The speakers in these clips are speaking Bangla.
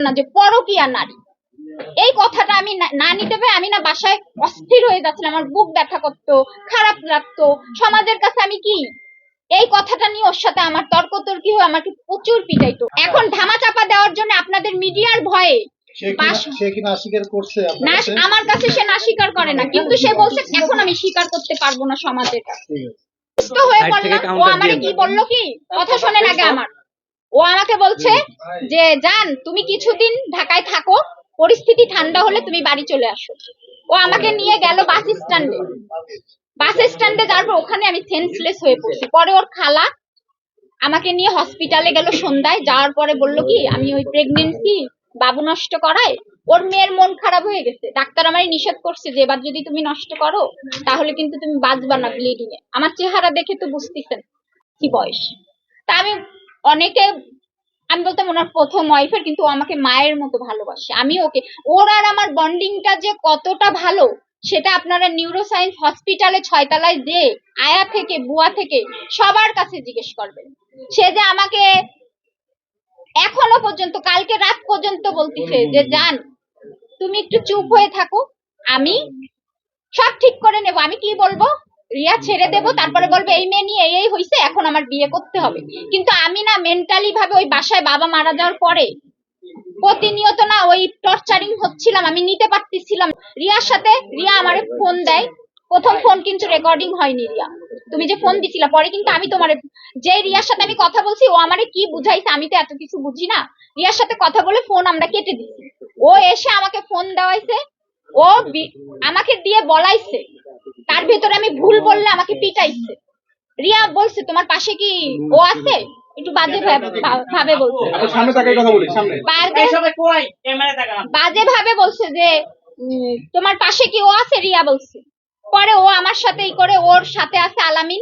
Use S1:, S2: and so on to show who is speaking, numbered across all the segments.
S1: না যে পরকিয়া নারী। এই কথাটা আমি না- নিতে পেরে আমি না বাসায় অস্থির হয়ে যাচ্ছিলাম আমার বুক ব্যথা করতো খারাপ লাগতো সমাজের কাছে আমি কি? এই কথাটা নিয়ে ওর সাথে আমার তর্কতর্কি হয়ে আমাকে প্রচুর পিটাইতো। এখন ধামা চাপা দেওয়ার জন্য আপনাদের মিডিয়ার ভয়ে? আমার কাছে সে না স্বীকার করে না কিন্তু সে বলছে এখন আমি স্বীকার করতে পারব না সমাজের কাছে। সুস্থ হয়ে পড়লাম ও আমারে কি। বলল কি? কথা শোনেন আগে আমার। ও আমাকে বলছে যে, জান, তুমি কিছুদিন ঢাকায় থাকো, পরিস্থিতি ঠান্ডা হলে তুমি বাড়ি চলে আসো। ও আমাকে নিয়ে গেল বাস স্ট্যান্ডে। বাস স্ট্যান্ডে যাওয়ার পর ওখানে আমি সেন্সলেস হয়ে পড়ছি। পরে ওর খালা আমাকে নিয়ে হসপিটালে গেল সন্ধ্যায়। যাওয়ার পরে বলল কি, আমি ওই প্রেগনেন্সি বাবু নষ্ট করায়, ওর মেয়ের মন খারাপ হয়ে গেছে। ডাক্তার আমায় নিষেধ করছে যে, এবার যদি তুমি নষ্ট করো, তাহলে কিন্তু তুমি বাঁচবা না ব্লিডিং এ। আমার চেহারা দেখে তো বুঝতেছেন কি বয়স। তা আমি অনেকে আমি বলতাম ওনার প্রথম ওয়াইফের কিন্তু আমাকে মায়ের মতো ভালোবাসে। আমি ওকে ওর আর আমার বন্ডিংটা যে কতটা ভালো সেটা আপনারা নিউরোসায়েন্স হসপিটালে ছয়তলায় যে আয়া থেকে বুয়া থেকে সবার কাছে জিজ্ঞেস করবেন। সে যে আমাকে এখনও পর্যন্ত কালকে রাত পর্যন্ত বলতিছে যে জান তুমি একটু চুপ হয়ে থাকো আমি সব ঠিক করে নেব। আমি কি বলব? রিয়া ছেড়ে দেব, তারপরে বলবে, এই মেয়ে নিয়ে এই হইছে, এখন আমার বিয়ে করতে হবে। কিন্তু আমি না মেন্টালি ভাবে ওই বাসায় বাবা মারা যাওয়ার পরে প্রতিনিয়ত না ওই টর্চারিং হচ্ছিলাম, আমি নিতে পারতেছিলাম। রিয়ার সাথে রিয়া আমারে ফোন দেয়। প্রথম ফোন কিন্তু রেকর্ডিং হয়নি রিয়া। তুমি যে ফোন দিছিলা, পরে কিন্তু আমি তোমার, যে রিয়ার সাথে আমি কথা বলছি, ও আমারে কি বুঝাইছে আমি তো এত কিছু বুঝি না। রিয়ার সাথে কথা বলে ফোন আমরা কেটে দিছি। ও এসে আমাকে ফোন দেওয়াইছে, ও আমাকে দিয়ে বলাইছে তার ভেতরে আমি ভুল বললে আমাকে পিটাইছে। রিয়া বলছে তোমার পাশে কি ও আছে? একটু বাজে ভাবে- ভাবে বলছে।
S2: আপনি সামনে তাকাই কথা বলি সামনে।
S1: বাজে বাজে ভাবে বলছে যে তোমার পাশে কি ও আছে? রিয়া বলছে। পরে ও আমার সাথে ই করে ওর সাথে আছে আলামিন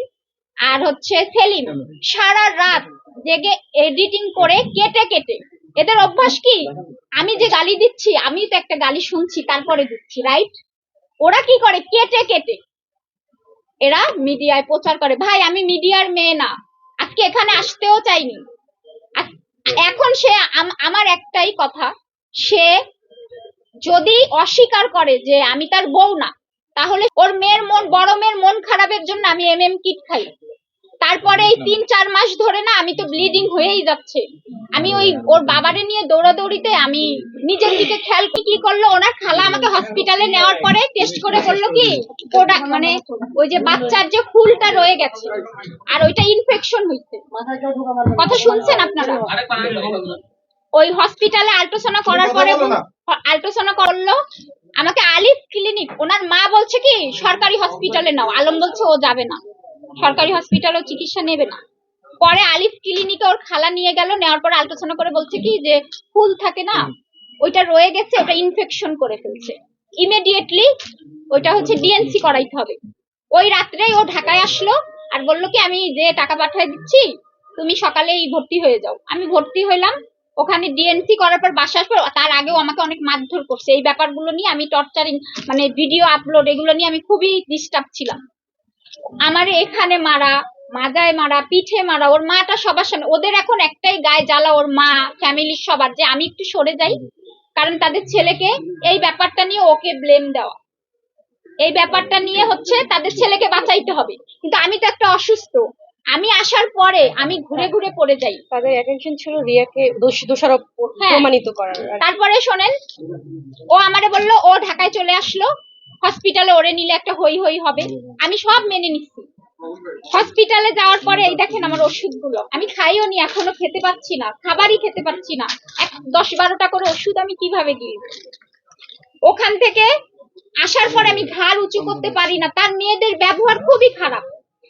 S1: আর হচ্ছে সেলিম। সারা রাত জেগে এডিটিং করে কেটে কেটে। এদের অভ্যাস কি? আমি যে গালি দিচ্ছি আমি তো একটা গালি শুনছি তারপরে দিচ্ছি রাইট? ওরা কি করে? কেটে কেটে। এরা মিডিয়ায় প্রচার করে। ভাই, আমি মিডিয়ার মেয়ে না। আজকে এখানে আসতেও চাইনি। এখন সে আম- আমার একটাই কথা, সে যদি অস্বীকার করে যে আমি তার বউ না, তাহলে ওর মেয়ের মন, বড় মেয়ের মন খারাপের জন্য আমি এম এম কিট খাই। তারপরে এই তিন চার মাস ধরে না আমি তো ব্লিডিং হয়েই যাচ্ছে। আমি ওই ওর বাবারে নিয়ে দৌড়াদৌড়িতে আমি নিজের দিকে খেয়াল কি কি করল? ওনার খালা আমাকে হসপিটালে নেওয়ার পরে টেস্ট করে বলল কি ওটা মানে ওই যে বাচ্চার যে ফুলটা রয়ে গেছে আর ওইটা ইনফেকশন হইছে। কথা শুনছেন আপনারা? ওই হসপিটালে আল্ট্রাসাউন্ড করার পরে আল্ট্রাসাউন্ড করল আমাকে আলিফ ক্লিনিক ওনার মা বলছে কি সরকারি হসপিটালে নাও। আলম বলছে ও যাবে না। সরকারি হসপিটালেও চিকিৎসা নেবে না। পরে আলিফ ক্লিনিকে ওর খালা নিয়ে গেল, নেওয়ার পর আল্ট্রাসাউন্ড করে বলছে কি যে ফুল থাকে না, ওইটা রয়ে গেছে, ওটা ইনফেকশন করে ফেলছে। ইমিডিয়েটলি ওইটা হচ্ছে ডিএনসি করাইতে হবে। ওই রাত্রেই ও ঢাকায় আসলো আর বলল কি, আমি যে টাকা পাঠিয়ে দিচ্ছি, তুমি সকালেই ভর্তি হয়ে যাও। আমি ভর্তি হইলাম, ওখানে ডিএনসি করার পর বাসা আসবে তার আগেও আমাকে অনেক মারধর করছে। এই ব্যাপারগুলো নিয়ে আমি টর্চারিং মানে ভিডিও আপলোড এগুলো নিয়ে আমি খুবই ডিস্টার্ব ছিলাম। আমার এখানে মারা মাজায় মারা পিঠে মারা ওর মাটা সবার সামনে ওদের এখন একটাই গায়ে জ্বালা ওর মা ফ্যামিলির সবার যে আমি একটু সরে যাই কারণ তাদের ছেলেকে এই ব্যাপারটা নিয়ে ওকে ব্লেম দেওয়া। এই ব্যাপারটা নিয়ে হচ্ছে তাদের ছেলেকে বাঁচাইতে হবে। কিন্তু আমি তো একটা অসুস্থ। আমি আসার পরে আমি ঘুরে ঘুরে পড়ে যাই।
S3: তাদের অ্যাটেনশন ছিল রিয়াকে দোষ দোষারোপ
S1: হ্যাঁ।
S3: প্রমাণিত করার।
S1: তারপরে শোনেন ও আমারে বলল ও ঢাকায় চলে আসলো হসপিটালে ওরে নিলে একটা হই হই হবে। আমি সব মেনে নিচ্ছি। হসপিটালে যাওয়ার পরে, এই দেখেন আমার ওষুধগুলো। আমি খাইও নি, এখনও খেতে পাচ্ছি না। খাবারই খেতে পাচ্ছি না। এক দশ বারোটা করে ওষুধ আমি কীভাবে গিলব ওখান থেকে আসার পরে আমি ঘাড় উঁচু করতে পারি না। তার মেয়েদের ব্যবহার খুবই খারাপ।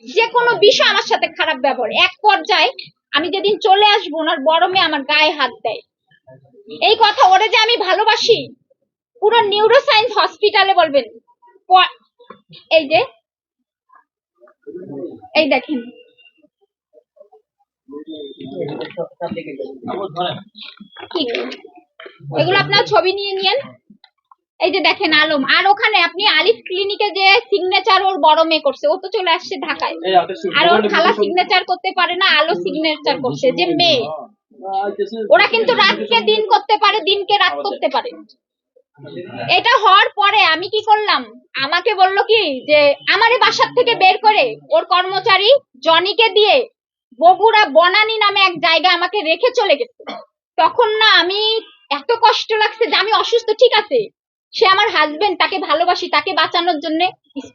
S1: যে কোনো বিষয় আমার সাথে খারাপ ব্যবহার। এক পর্যায়ে আমি যেদিন চলে আসব, ওনার বড় মেয়ে আমার গায়ে হাত দেয়। এই কথা ওরে যে আমি ভালোবাসি? পুরো নিউরোসায়েন্স হসপিটালে বলবেন। এই যে এই দেখেন। এগুলো আপনার ছবি নিয়ে নিয়েন। এই যে দেখেন আলম। আর ওখানে আপনি আলিফ ক্লিনিকে যে সিগনেচার ওর বড় মেয়ে করছে ও তো চলে আসছে ঢাকায়। আর ওর খালা সিগনেচার করতে পারে না আলো সিগনেচার করছে যে মেয়ে। ওরা কিন্তু রাতকে দিন করতে পারে দিনকে রাত করতে পারে। এটা হওয়ার পরে আমি কি করলাম? আমাকে বলল কি যে, আমারে বাসার থেকে বের করে ওর কর্মচারী জনিকে দিয়ে বগুড়া বনানী নামে এক জায়গায় আমাকে রেখে চলে গেছে। তখন না আমি এত কষ্ট লাগছে যে আমি অসুস্থ, ঠিক আছে? সে আমার হাজবেন্ড তাকে ভালোবাসি, তাকে বাঁচানোর জন্য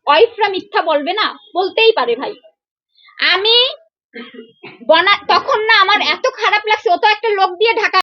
S1: ওয়াইফরা মিথ্যা বলবে না? বলতেই পারে ভাই। আমি বনা, তখন না আমার এত খারাপ লাগছে, ও তো একটা লোক দিয়ে ঢাকা